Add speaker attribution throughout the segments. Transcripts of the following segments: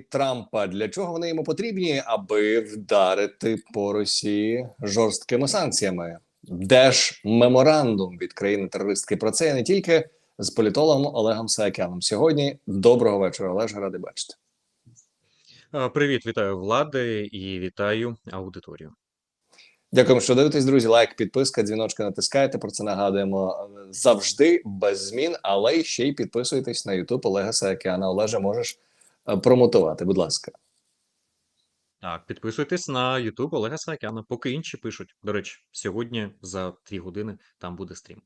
Speaker 1: Трампа для чого вони йому потрібні, аби вдарити по Росії жорсткими санкціями? Де ж меморандум від країни терористки про це не тільки з політологом Олегом Саакяном. Сьогодні доброго вечора, Олеже, радий бачити.
Speaker 2: Привіт, вітаю влади і вітаю аудиторію.
Speaker 1: Дякуємо, що дивитесь, друзі. Лайк, підписка, дзвіночки натискайте. Про це нагадуємо е, завжди без змін, але ще й підписуйтесь на Ютуб Олега Саакяна. Олеже, можеш промотувати, будь ласка.
Speaker 2: Так, підписуйтесь на YouTube Олега Саакяна, поки інші пишуть. До речі, сьогодні за 3 години там буде стрім.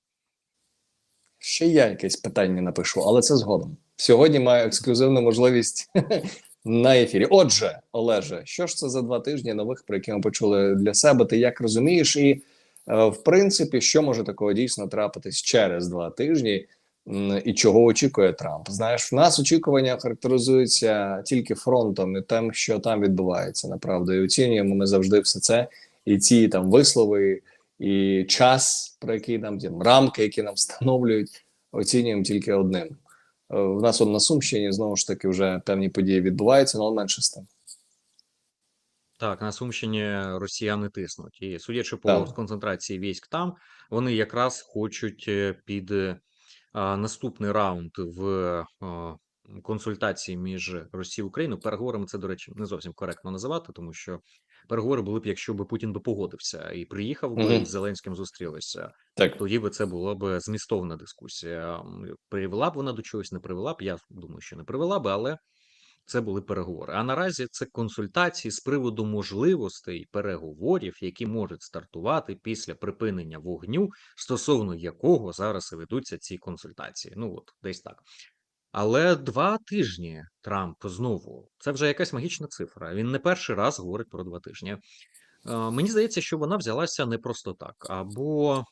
Speaker 1: Ще я якесь питання напишу, але це згодом. Сьогодні маю ексклюзивну можливість на ефірі. Отже, Олеже, що ж це за два тижні нових, про які ми почули для себе? Ти як розумієш? І е, в принципі, що може такого дійсно трапитись через два тижні, і чого очікує Трамп? Знаєш, в нас очікування характеризуються тільки фронтом і тим, що там відбувається. Направду, і оцінюємо ми завжди все це, і ці там вислови, і час, про який нам там рамки, які нам встановлюють, оцінюємо тільки одним. Е, В нас от на Сумщині знову ж таки вже певні події відбуваються, але менше з тим.
Speaker 2: Так, на Сумщині росіяни тиснуть. І судячи по
Speaker 1: Так.
Speaker 2: концентрації військ там, вони якраз хочуть е, під е, наступний раунд в консультації між Росією і Україною. Переговорами це, до речі, не зовсім коректно називати, тому що переговори були б, якщо б Путін би погодився і приїхав би і з Зеленським зустрілися.
Speaker 1: Так,
Speaker 2: Тоді би це була б змістовна дискусія. Привела б вона до чогось, не привела б. Я думаю, що не привела б, але це були переговори. А наразі це консультації з приводу можливостей переговорів, які можуть стартувати після припинення вогню, стосовно якого зараз і ведуться ці консультації. Ну от десь так. Але два тижні Трамп знову це вже якась магічна цифра. Він не перший раз говорить про два тижні. Е, Мені здається, що вона взялася не просто так. Або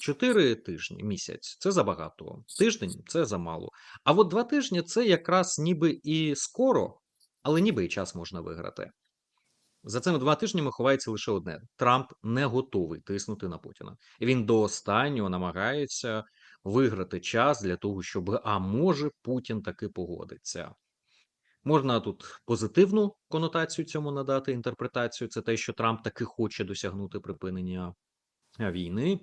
Speaker 2: чотири тижні, місяць це забагато, тиждень це замало. А от два тижні це якраз ніби і скоро, але ніби і час можна виграти. За цими два тижнями ховається лише одне: Трамп не готовий тиснути на Путіна. Він до останнього намагається виграти час для того, щоб а може Путін таки погодиться. Можна тут позитивну конотацію цьому надати інтерпретацію. Це те, що Трамп таки хоче досягнути припинення війни.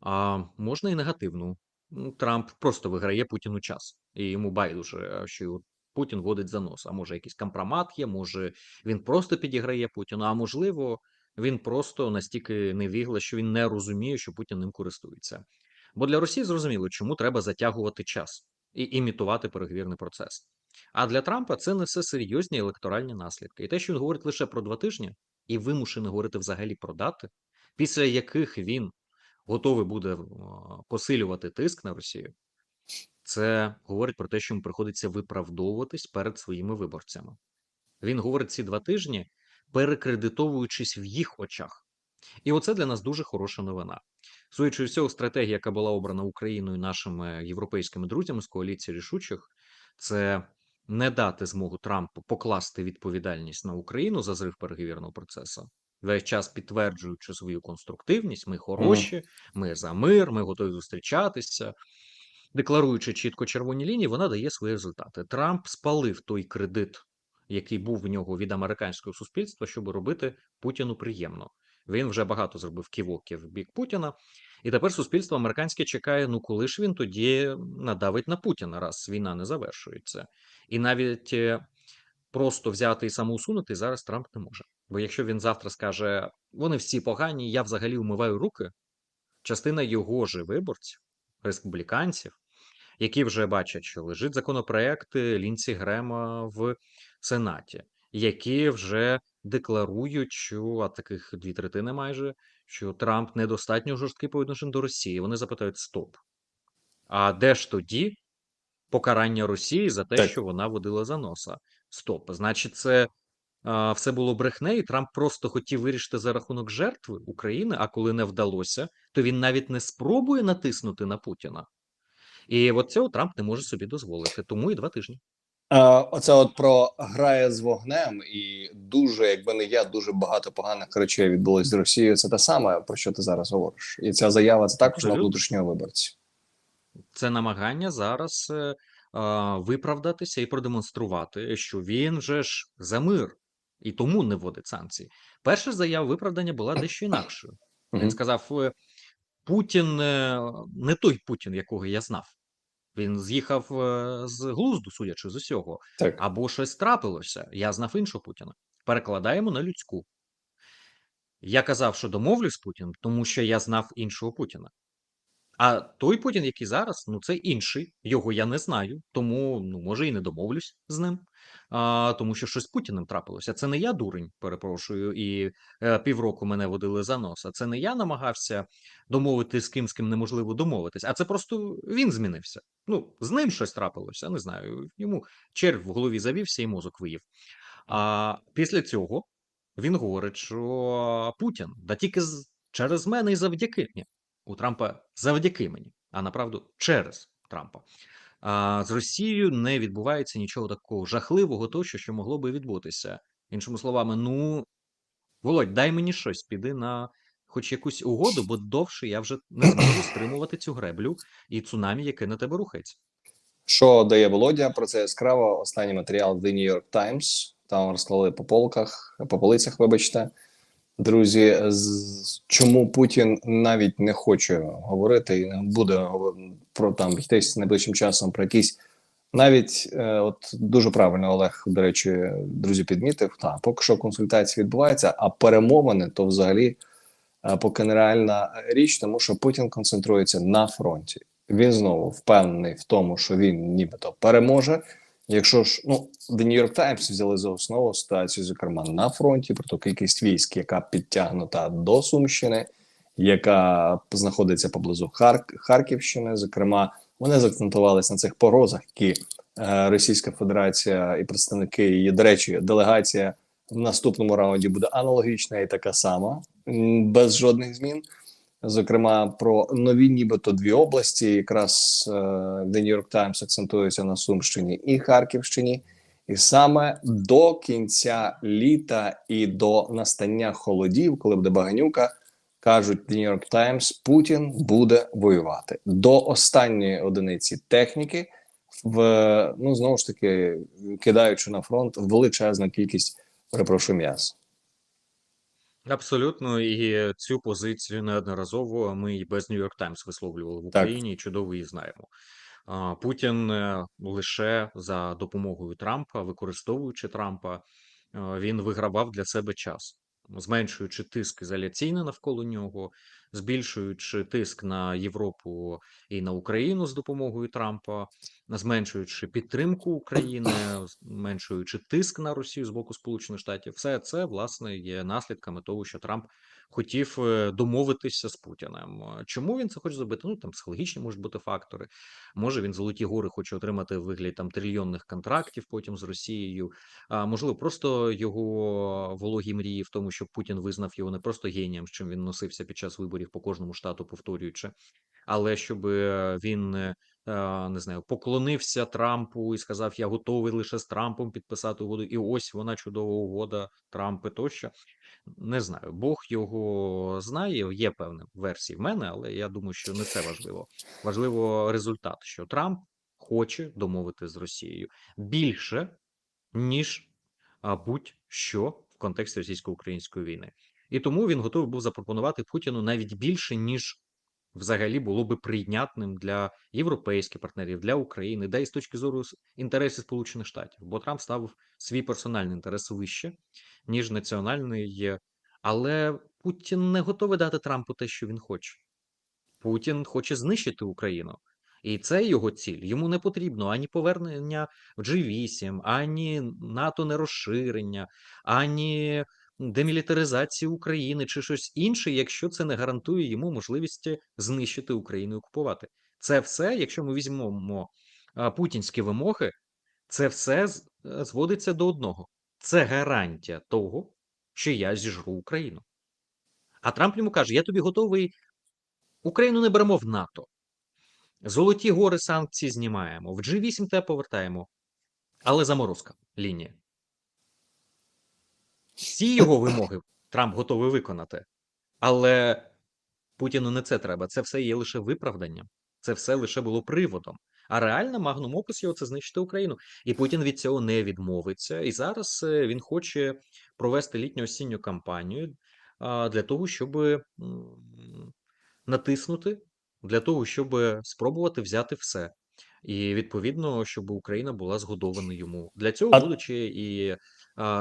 Speaker 2: А можна і негативну. Трамп просто виграє Путіну час, і йому байдуже, е, що Путін водить за нос. А може, якийсь компромат є, може він просто підіграє Путіну, а можливо, він просто настільки невігла, що він не розуміє, що Путін ним користується. Бо для Росії зрозуміло, чому треба затягувати час і імітувати переговірний процес. А для Трампа це несе серйозні електоральні наслідки. І те, що він говорить лише про два тижні, і вимушений говорити взагалі про дати, після яких він готовий буде посилювати тиск на Росію, це говорить про те, що йому приходиться виправдовуватись перед своїми виборцями. Він говорить ці два тижні, перекредитовуючись в їх очах. І оце для нас дуже хороша новина. Судячи з цього, стратегія, яка була обрана Україною нашими європейськими друзями з коаліції рішучих, це не дати змогу Трампу покласти відповідальність на Україну за зрив переговірного процесу, весь час підтверджуючи свою конструктивність, ми хороші, ми за мир, ми готові зустрічатися. Декларуючи чітко червоні лінії, вона дає свої результати. Трамп спалив той кредит, який був в нього від американського суспільства, щоб робити Путіну приємно. Він вже багато зробив ківоків в бік Путіна, і тепер суспільство американське чекає: ну коли ж він тоді надавить на Путіна, раз війна не завершується. І навіть е, просто взяти і самоусунути зараз Трамп не може. Бо якщо він завтра скаже, вони всі погані, я взагалі умиваю руки, частина його ж виборців, республіканців, які вже бачать, що лежить законопроект Лінці Грема в Сенаті, які вже декларують, що а таких дві третини майже, що Трамп недостатньо жорсткий по відношенню до Росії. Вони запитають: стоп. А де ж тоді покарання Росії за те,
Speaker 1: Так.
Speaker 2: що вона водила за носа? Стоп, значить, це все було брехне, і Трамп просто хотів вирішити за рахунок жертви України. А коли не вдалося, то він навіть не спробує натиснути на Путіна. І от цього Трамп не може собі дозволити. Тому і два тижні.
Speaker 1: Оце от про грає з вогнем, і дуже, якби не я, дуже багато поганих речей відбулось з Росією. Це те саме, про що ти зараз говориш. І ця заява це також на
Speaker 2: Абсолютно.
Speaker 1: внутрішнього виборця.
Speaker 2: Це намагання зараз е, виправдатися і продемонструвати, що він же ж за мир і тому не вводить санкції. Перша заява виправдання була дещо інакшою. Він сказав: е, Путін е, не той Путін, якого я знав. Він з'їхав е, з глузду, судячи з усього,
Speaker 1: Так.
Speaker 2: або щось трапилося. Я знав іншого Путіна. Перекладаємо на людську. Я казав, що домовлюсь з Путіним, тому що я знав іншого Путіна. А той Путін, який зараз, ну це інший. Його я не знаю, тому ну може і не домовлюсь з ним. А, тому що щось з Путіним трапилося. Це не я дурень, перепрошую, і е, півроку мене водили за нос. А це не я намагався домовити з ким, з ким неможливо домовитись, а це просто він змінився. Ну, з ним щось трапилося. Не знаю. Йому черв в голові завівся і мозок виїв. А після цього він говорить, що Путін да тільки через мене і завдяки ні, у Трампа завдяки мені, а направду через Трампа. А з Росією не відбувається нічого такого жахливого, тощо, що могло би відбутися. Іншими словами, ну Володь, дай мені щось, піди на хоч якусь угоду, бо довше я вже не зможу стримувати цю греблю і цунамі, яке на тебе рухається.
Speaker 1: Що дає Володя? Про це яскраво. Останній матеріал The New York Times. Там розклали по полках, по полицях, вибачте. Друзі, з- чому Путін навіть не хоче говорити і не буде про там йтись найближчим часом про якісь навіть е, от дуже правильно Олег, до речі, друзі, підмітив. Та поки що консультації відбуваються, а перемовини то взагалі е, поки нереальна річ, тому що Путін концентрується на фронті. Він знову впевнений в тому, що він нібито переможе. Якщо ж ну The New York Times взяли за основу ситуацію, зокрема на фронті, про ту кількість військ, яка підтягнута до Сумщини, яка знаходиться поблизу Харк- Харківщини. Зокрема, вони заакцентувалися на цих погрозах, які е, Російська Федерація і представники її, до речі, делегація в наступному раунді буде аналогічна і така сама, без жодних змін. Зокрема, про нові, нібито дві області. Якраз е, The New York Times акцентується на Сумщині і Харківщині. І саме до кінця літа і до настання холодів, коли буде баганюка, кажуть The New York Times, Путін буде воювати до останньої одиниці техніки, в ну знову ж таки кидаючи на фронт величезну кількість перепрошую м'яса.
Speaker 2: Абсолютно, і цю позицію неодноразово ми і без New York Times висловлювали в Україні, і чудово її знаємо. Путін е, лише за допомогою Трампа, використовуючи Трампа, е, він вигравав для себе час, зменшуючи тиск ізоляційний навколо нього, збільшуючи тиск на Європу і на Україну з допомогою Трампа, зменшуючи підтримку України, зменшуючи тиск на Росію з боку Сполучених Штатів, все це власне є наслідками того, що Трамп хотів е, домовитися з Путіним. Чому він це хоче зробити? Ну там психологічні можуть бути фактори. Може він золоті гори хоче отримати в вигляді там трильйонних контрактів потім з Росією. А можливо, просто його вологі мрії в тому, щоб Путін визнав його не просто генієм, з чим він носився під час виборів по кожному штату, повторюючи, але щоб е, він е, е, не знаю, поклонився Трампу і сказав: Я готовий лише з Трампом підписати угоду. І ось вона чудова угода Трампи тощо. Не знаю, Бог його знає. Є певні версії в мене, але я думаю, що не це важливо. Важливо результат, що Трамп хоче домовити з Росією більше, ніж будь-що в контексті російсько-української війни. І тому він готовий був запропонувати Путіну навіть більше, ніж взагалі було би прийнятним для європейських партнерів, для України, да і з точки зору інтересів Сполучених Штатів. Бо Трамп ставив свій персональний інтерес вище, ніж національний. Але Путін не готовий дати Трампу те, що він хоче. Путін хоче знищити Україну. І це його ціль. Йому не потрібно ані повернення в G8, ані НАТО не розширення, ані демілітаризації України чи щось інше, якщо це не гарантує йому можливості знищити Україну і окупувати. Це все, якщо ми візьмемо путінські вимоги, це все е, зводиться до одного: це гарантія того, що я зіжру Україну. А Трамп йому каже: Я тобі готовий. Україну не беремо в НАТО. Золоті гори санкцій знімаємо. В G8 те повертаємо. Але заморозка лінія. Всі його вимоги Трамп готовий виконати. Але Путіну не це треба. Це все є лише виправданням. Це все лише було приводом. А реальна магнум опус його це знищити Україну. І Путін від цього не відмовиться. І зараз е, він хоче провести літньо-осінню кампанію для того, щоб натиснути, для того, щоб спробувати взяти все. І відповідно, щоб Україна була згодована йому. Для цього будучи і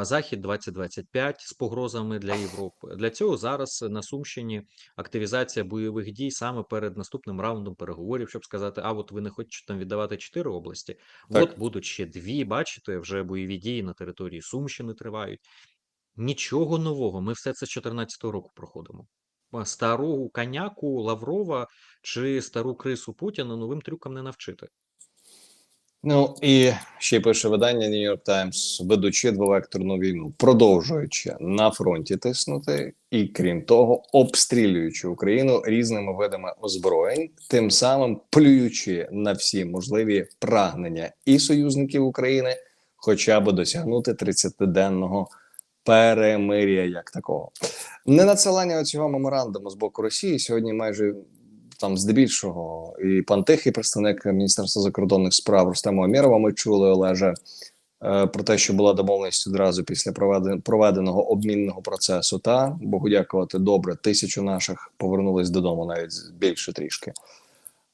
Speaker 2: Захід 2025 з погрозами для Європи. Для цього зараз на Сумщині активізація бойових дій саме перед наступним раундом переговорів, щоб сказати: а от ви не хочете там віддавати чотири області,
Speaker 1: Так.
Speaker 2: от будуть ще дві. Бачите, вже бойові дії на території Сумщини тривають. Нічого нового. Ми все це з 2014 року проходимо. Стару коняку Лаврова чи стару крису Путіна новим трюкам не навчити.
Speaker 1: Ну і ще пише видання New York Times, ведучи двовекторну війну, продовжуючи на фронті тиснути, і крім того, обстрілюючи Україну різними видами озброєнь, тим самим плюючи на всі можливі прагнення і союзників України, хоча б досягнути 30-денного перемир'я як такого. Ненадсилання цього меморандуму з боку Росії сьогодні майже там здебільшого і пан Тихий, представник Міністерства закордонних справ Рустема Амєрова, ми чули Олеже е, про те, що була домовленість одразу після проведеного обмінного процесу. Та Богу дякувати, добре, тисячу наших повернулись додому, навіть більше трішки.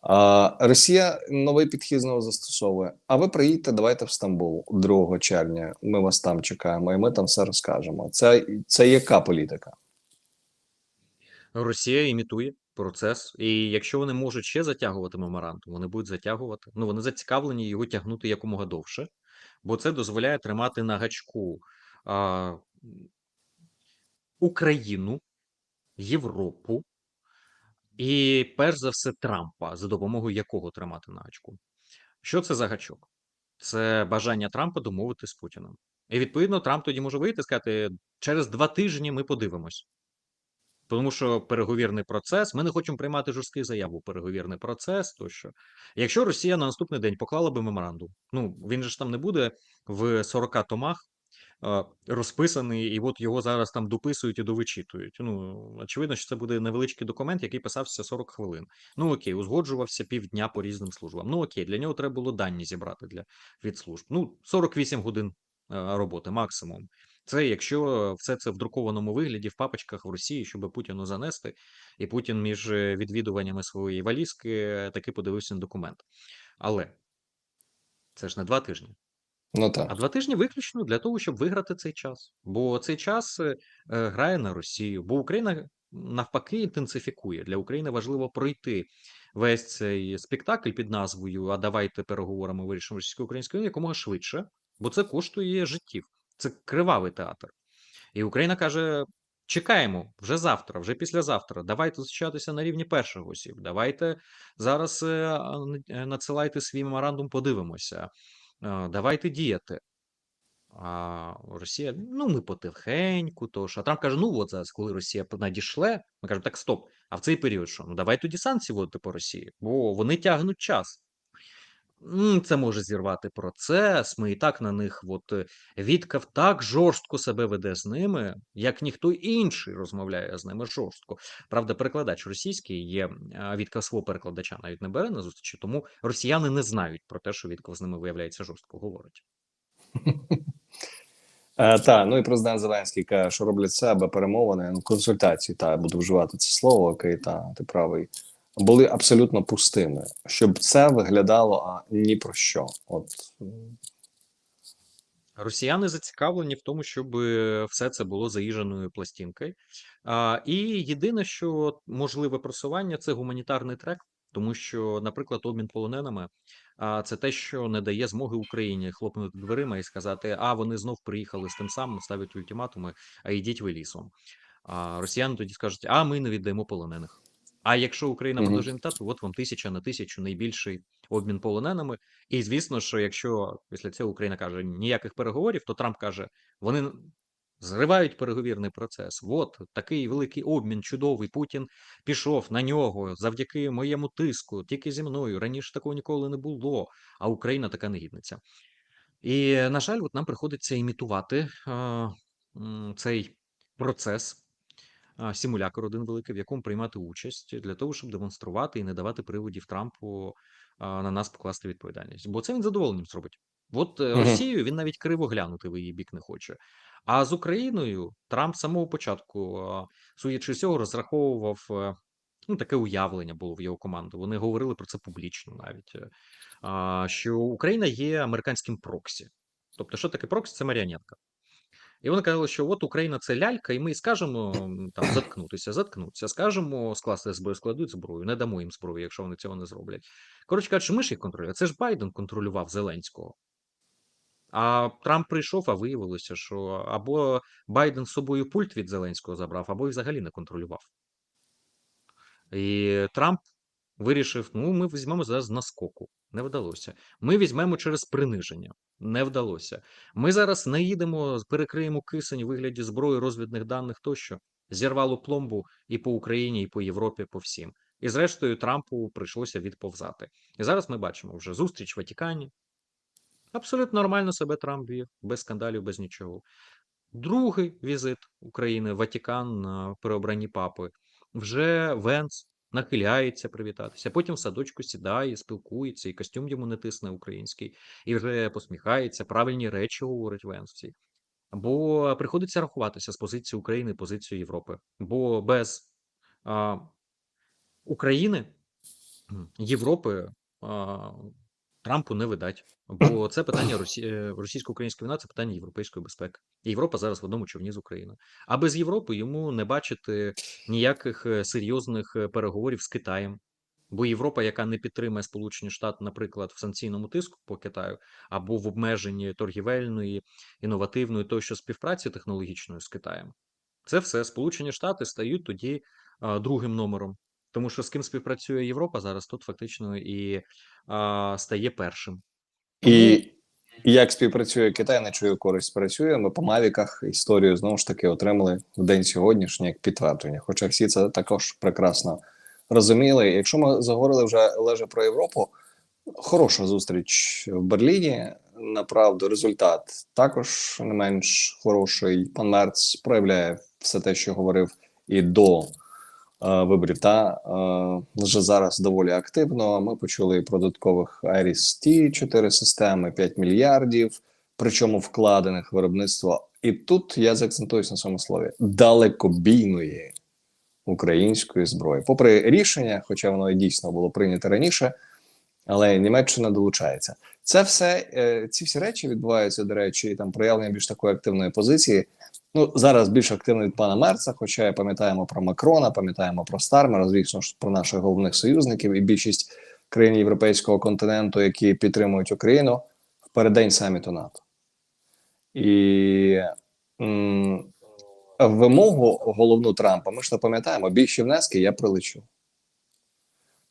Speaker 1: А Росія новий підхід знову застосовує. А ви приїдьте, давайте в Стамбул 2 червня. Ми вас там чекаємо, і ми там все розкажемо. Це, це яка політика?
Speaker 2: Росія імітує процес, і якщо вони можуть ще затягувати меморандум, вони будуть затягувати. Ну вони зацікавлені його тягнути якомога довше, бо це дозволяє тримати на гачку а, Україну, Європу і, перш за все, Трампа, за допомогою якого тримати на гачку. Що це за гачок? Це бажання Трампа домовитися з Путіним. І відповідно Трамп тоді може вийти і сказати: через два тижні ми подивимось. Тому що переговірний процес, ми не хочемо приймати жорсткий заяву. Переговірний процес, тощо. Якщо Росія на наступний день поклала би меморандум, ну він же ж там не буде в 40 томах розписаний, і от його зараз там дописують і довичитують. Ну очевидно, що це буде невеличкий документ, який писався 40 хвилин. Ну окей, узгоджувався півдня по різним службам. Ну окей, для нього треба було дані зібрати для від служб. Ну 48 годин е, роботи максимум. Це якщо все це в друкованому вигляді в папочках в Росії, щоб Путіну занести, і Путін між е, відвідуваннями своєї валізки е, таки подивився на документ. Але це ж не два тижні.
Speaker 1: Ну
Speaker 2: А два тижні виключно для того, щоб виграти цей час. Бо цей час е, грає на Росію, бо Україна навпаки інтенсифікує. Для України важливо пройти весь цей спектакль під назвою А давайте переговорами вирішимо російсько-українською якомога швидше, бо це коштує життів. Це кривавий театр. І Україна каже: чекаємо вже завтра, вже післязавтра. Давайте зустрічатися на рівні перших осіб. Давайте зараз е, надсилайте свій меморандум, подивимося. Давайте діяти. А Росія, ну ми потихеньку, то що. А Трамп каже: ну от зараз, коли Росія надійшле, ми кажемо, так стоп. А в цей період що? Ну давай тоді санкції вводити по Росії, бо вони тягнуть час. Це може зірвати процес. Ми і так на них, от е, Віткав так жорстко себе веде з ними, як ніхто інший розмовляє з ними жорстко. Правда, перекладач російський є, Віткав свого перекладача навіть не бере на зустрічі, тому росіяни не знають про те, що Віткав з ними виявляється жорстко говорить.
Speaker 1: Е, та, ну і президент Зеленський каже, що роблять аби перемовини, ну, консультації, та, буду вживати це слово, окей, та, ти правий, були абсолютно пустими, щоб це виглядало а, ні про що. От,
Speaker 2: Росіяни зацікавлені в тому, щоб е, все це було заїждженою пластинкою. А, і єдине, що можливе просування, це гуманітарний трек, тому що, наприклад, обмін полоненими а, це те, що не дає змоги Україні хлопнути дверима і сказати: а вони знов приїхали з тим самим, ставлять ультиматуми, а йдіть ви лісом. А росіяни тоді скажуть: а ми не віддаємо полонених. А якщо Україна
Speaker 1: Мгм.
Speaker 2: продовжує імітати, от вам тисяча на тисячу найбільший обмін полоненими. І звісно, що якщо після цього Україна каже ніяких переговорів, то Трамп каже, вони зривають переговірний процес. От такий великий обмін, чудовий. Путін пішов на нього завдяки моєму тиску, тільки зі мною. Раніше такого ніколи не було. А Україна така негідниця. І, на жаль, от нам приходиться імітувати е, цей процес. А, симулятор один великий, в якому приймати участь для того, щоб демонструвати і не давати приводів Трампу на нас покласти відповідальність. Бо це він задоволенням зробить. От
Speaker 1: Мгм.
Speaker 2: Росією він навіть криво глянути в її бік не хоче. А з Україною Трамп з самого початку, судячи з цього, розраховував. е, Ну, таке уявлення було в його команди. Вони говорили про це публічно навіть. е, що Україна є американським проксі. Тобто, що таке проксі? Це маріонетка. І вони казали, що от Україна це лялька, і ми скажемо там заткнутися, заткнуться, скажемо скласти зброю, складуть зброю, не дамо їм зброю, якщо вони цього не зроблять. Коротше кажучи, ми ж їх контролюємо. Це ж Байден контролював Зеленського. А Трамп прийшов, а виявилося, що або Байден з собою пульт від Зеленського забрав, або і взагалі не контролював. І Трамп вирішив: ну, ми візьмемо зараз наскоку. Не вдалося. Ми візьмемо через приниження. Не вдалося. Ми зараз не їдемо, перекриємо кисень у вигляді зброї, розвідних даних тощо. Зірвало пломбу і по Україні, і по Європі, по всім. І зрештою Трампу прийшлося відповзати. І зараз ми бачимо вже зустріч в Ватикані. Абсолютно нормально себе Трамп вів, без скандалів, без нічого. Другий візит України в Ватикан на переобранні папи. Вже Венс нахиляється привітатися. Потім в садочку сідає, спілкується, і костюм йому не тисне український, і вже посміхається, правильні речі говорить Венс. Бо приходиться рахуватися з позиції України, позицією Європи. Бо без а, України, Європи а, Трампу не видать. Бо це питання Росі... е, російсько-української війна, це питання європейської безпеки. І Європа зараз в одному човні з Україною. А без Європи йому не бачити ніяких е, серйозних е, переговорів з Китаєм. Бо Європа, яка не підтримує Сполучені Штати, наприклад, в санкційному тиску по Китаю або в обмеженні торгівельної, інновативної тощо співпраці технологічної з Китаєм, це все Сполучені Штати стають тоді другим номером. Тому що з ким співпрацює Європа зараз, тут фактично і а, стає першим.
Speaker 1: І як співпрацює Китай, на чию користь працює. Ми по Мавіках історію знову ж таки отримали в день сьогоднішній як підтвердження. Хоча всі це також прекрасно розуміли. Якщо ми заговорили вже леже про Європу, хороша зустріч в Берліні. Направду, результат також не менш хороший. Пан Мерц проявляє все те, що говорив і до виборів. Та е, вже зараз доволі активно. Ми почули про додаткових IRIS-T, 4 системи, 5 мільярдів, причому вкладених виробництво. І тут я заакцентуюсь на цьому слові далекобійної української зброї. Попри рішення, хоча воно і дійсно було прийнято раніше, але Німеччина долучається. Це все е, ці всі речі відбуваються, до речі, і там проявлення більш такої активної позиції. Ну зараз більш активно від пана Мерца, хоча пам'ятаємо про Макрона, пам'ятаємо про Стармера, звісно ж про наших головних союзників і більшість країн європейського континенту, які підтримують Україну в переддень саміту НАТО. І м, вимогу головну Трампа, ми ж то пам'ятаємо, більші внески я прилечу.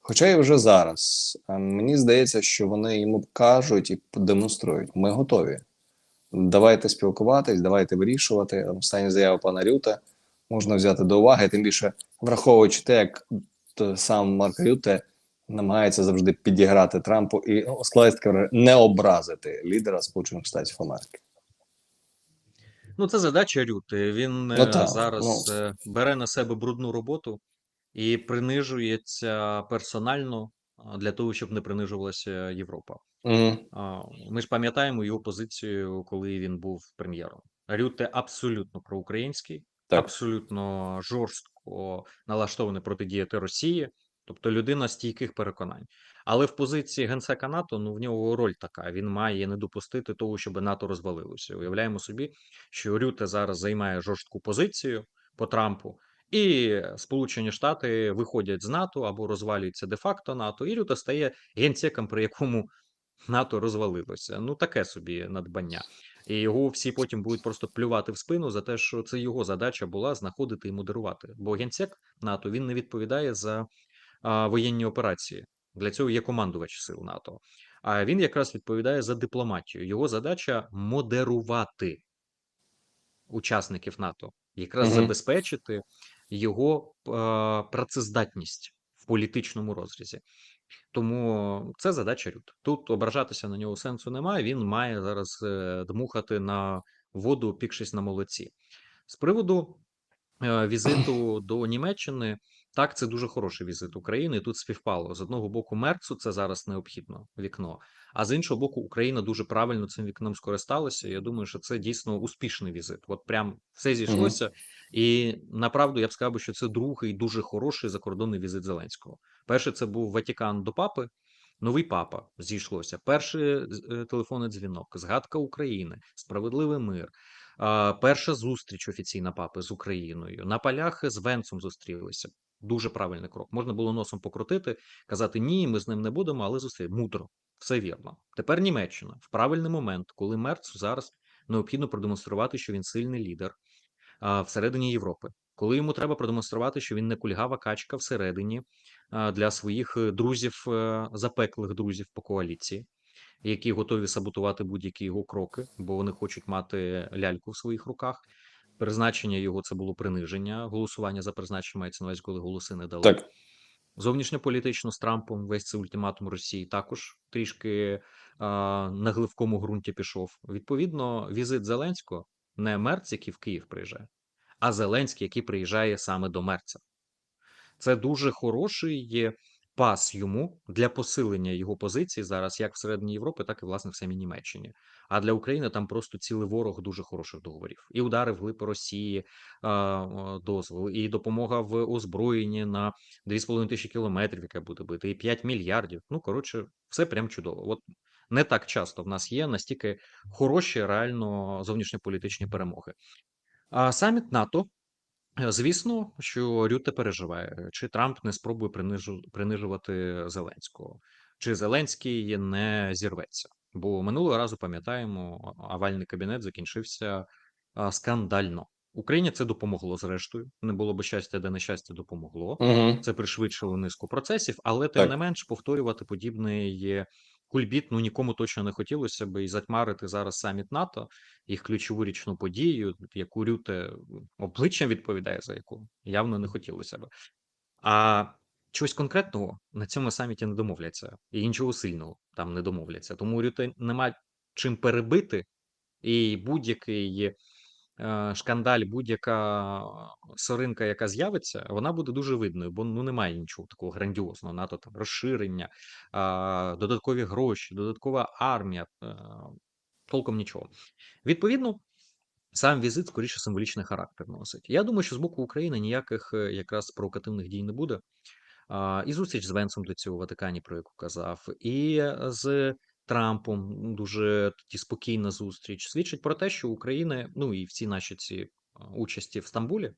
Speaker 1: Хоча і вже зараз е, мені здається, що вони йому кажуть і демонструють: ми готові. Давайте спілкуватись, давайте вирішувати. Останні заяви пана Рюте можна взяти до уваги, тим більше враховуючи те, як сам Марк Рюте намагається завжди підіграти Трампу і ну, складається не образити лідера Сполучених Штатів Америки.
Speaker 2: Ну, це задача Рюти. Він
Speaker 1: Ну,
Speaker 2: е,
Speaker 1: так,
Speaker 2: зараз
Speaker 1: ну.
Speaker 2: е, бере на себе брудну роботу і принижується персонально для того, щоб не принижувалася Європа. А, Ми ж пам'ятаємо його позицію, коли він був прем'єром. Рюте абсолютно проукраїнський,
Speaker 1: Так.
Speaker 2: абсолютно жорстко налаштований протидіяти Росії, тобто людина стійких переконань. Але в позиції генсека НАТО ну в нього роль така. Він має не допустити того, щоб НАТО розвалилося. Уявляємо собі, що Рюте зараз займає жорстку позицію по Трампу. І Сполучені Штати виходять з НАТО або розвалюються де-факто НАТО, і Рюте стає генсеком, при якому НАТО розвалилося. Ну таке собі надбання. І його всі потім будуть просто плювати в спину за те, що це його задача була знаходити і модерувати. Бо генсек НАТО він не відповідає за а, воєнні операції. Для цього є командувач сил НАТО. А він якраз відповідає за дипломатію. Його задача модерувати учасників НАТО, якраз
Speaker 1: Мгм.
Speaker 2: забезпечити його працездатність в політичному розрізі. Тому це задача Рют. Тут ображатися на нього сенсу немає. Він має зараз е, дмухати на воду, пікшись на молоці. З приводу е, візиту до Німеччини. Так, це дуже хороший візит України. Тут співпало з одного боку Мерцу, це зараз необхідно вікно. А з іншого боку, Україна дуже правильно цим вікном скористалася. Я думаю, що це дійсно успішний візит. От прям все зійшлося. І направду я б сказав, що це другий дуже хороший закордонний візит Зеленського. Перший це був Ватікан до папи. Новий папа зійшлося. Перший е, телефонний дзвінок, згадка України, справедливий мир. Перша зустріч офіційна папи з Україною. На полях з Венцом зустрілися. Дуже правильний крок. Можна було носом покрутити, казати ні, ми з ним не будемо, але зустріли. Мудро, все вірно. Тепер Німеччина в правильний момент, коли Мерц зараз необхідно продемонструвати, що він сильний лідер а, всередині Європи. Коли йому треба продемонструвати, що він не кульгава качка всередині а, для своїх е, друзів, е, запеклих друзів по коаліції, які готові саботувати будь-які його кроки, бо вони хочуть мати ляльку в своїх руках. Призначення його це було приниження. Голосування за призначення мається на увазі, коли голоси не дали.
Speaker 1: Так.
Speaker 2: Зовнішньополітично з Трампом весь цей ультиматум Росії також трішки а, на гливкому ґрунті пішов. Відповідно, візит Зеленського не Мерц, який в Київ приїжджає, а Зеленський, який приїжджає саме до Мерця. Це дуже хороший пас йому для посилення його позиції зараз, як всередині Європи, так і власне в самій Німеччині. А для України там просто цілий ворог дуже хороших договорів. І удари в глиб Росії дозвол, і допомога в озброєнні на 2,5 тисячі кілометрів, яка буде бити, і 5 мільярдів. Ну коротше, все прям чудово. От не так часто в нас є настільки хороші реально зовнішньополітичні перемоги. А саміт НАТО. Е, Звісно, що Рюте переживає, чи Трамп не спробує принижу, принижувати Зеленського, чи Зеленський не зірветься. Бо минулого разу пам'ятаємо, овальний кабінет закінчився скандально. Україні це допомогло зрештою. Не було би щастя, де нещастя допомогло.
Speaker 1: Угу.
Speaker 2: Це пришвидшило низку процесів, але тим не менш повторювати подібний кульбіт. Ну нікому точно не хотілося би і затьмарити зараз саміт НАТО, їх ключову річну подію, яку Рюте обличчям відповідає за яку явно не хотілося би. А чогось конкретного на цьому саміті не домовляться, і нічого сильного там не домовляться. Тому Рюте нема чим перебити, і будь-який шкандаль, будь-яка соринка, яка з'явиться, вона буде дуже видною, бо ну немає нічого такого грандіозного. НАТО там розширення, додаткові гроші, додаткова армія, е, толком нічого. Відповідно, сам візит скоріше символічний характер носить. Я думаю, що з боку України ніяких е, якраз провокативних дій не буде. І зустріч з Венсом до цього в Ватикані, про яку казав, і е, з Трампом дуже такі спокійна зустріч. Свідчить про те, що Україна, ну і всі наші ці участі в Стамбулі,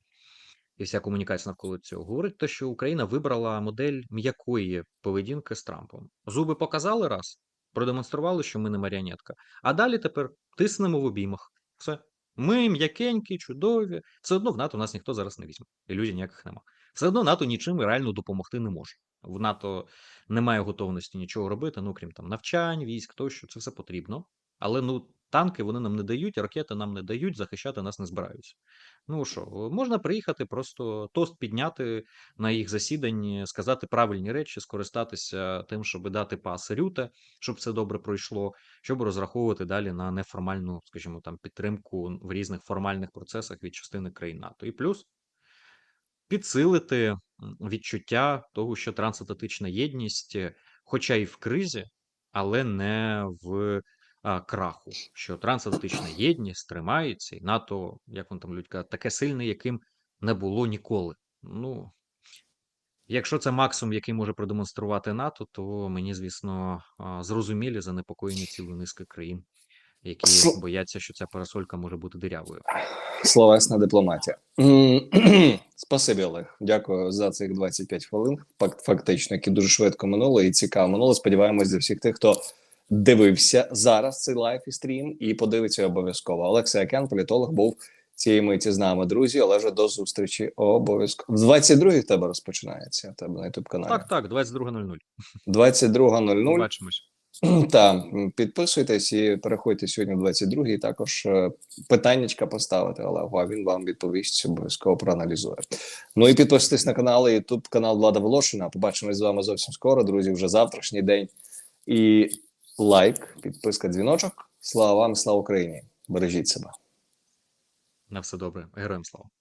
Speaker 2: і вся комунікація навколо цього говорить, те, що Україна вибрала модель м'якої поведінки з Трампом. Зуби показали раз, продемонстрували, що ми не маріонетка. А далі тепер тиснемо в обіймах. Все. Ми м'якенькі, чудові. Все одно в НАТО нас ніхто зараз не візьме. Ілюзій ніяких нема. Все одно НАТО нічим реально допомогти не може. В НАТО немає готовності нічого робити, ну крім там навчань, військ, тощо, це все потрібно. Але ну танки вони нам не дають, ракети нам не дають, захищати нас не збираються. Ну що, можна приїхати, просто тост підняти на їх засіданні, сказати правильні речі, скористатися тим, щоб дати пас Рюте, щоб це добре пройшло, щоб розраховувати далі на неформальну, скажімо, там підтримку в різних формальних процесах від частини країн НАТО. І плюс підсилити відчуття того, що трансатлантична єдність, е, хоча і в кризі, але не в а, краху. Що трансатлантична єдність тримається, і НАТО, як вони там людька, таке сильне, яким не було ніколи. Ну, якщо це максимум, який може продемонструвати НАТО, то мені, звісно, зрозумілі занепокоєння цілої низки країн, які бояться, що ця парасолька може бути дирявою.
Speaker 1: Словесна дипломатія. Спасибі, Олег. Дякую за цих 25 хвилин. Фак- Фактично, які дуже швидко минули і цікаво минуло. Сподіваємось для всіх тих, хто дивився зараз цей лайф і стрім, і подивиться обов'язково. Олексій Акен, політолог, був цієї миті з нами, друзі. Олеже, до зустрічі. Обов'язково. В 22-й в тебе розпочинається. В тебе на youtube каналі.
Speaker 2: Так, так, 22.00.
Speaker 1: 22.00.
Speaker 2: Побачимось.
Speaker 1: Так, підписуйтесь і переходьте сьогодні в 22 і також е, питаннячка поставити Олегу, а він вам відповість, обов'язково проаналізує. Ну і підписуйтесь на канал, Ютуб канал Влада Волошина. Побачимось з вами зовсім скоро, друзі, вже завтрашній день. І лайк, підписка, дзвіночок. Слава вам, слава Україні! Бережіть себе.
Speaker 2: На все добре. Героям слава.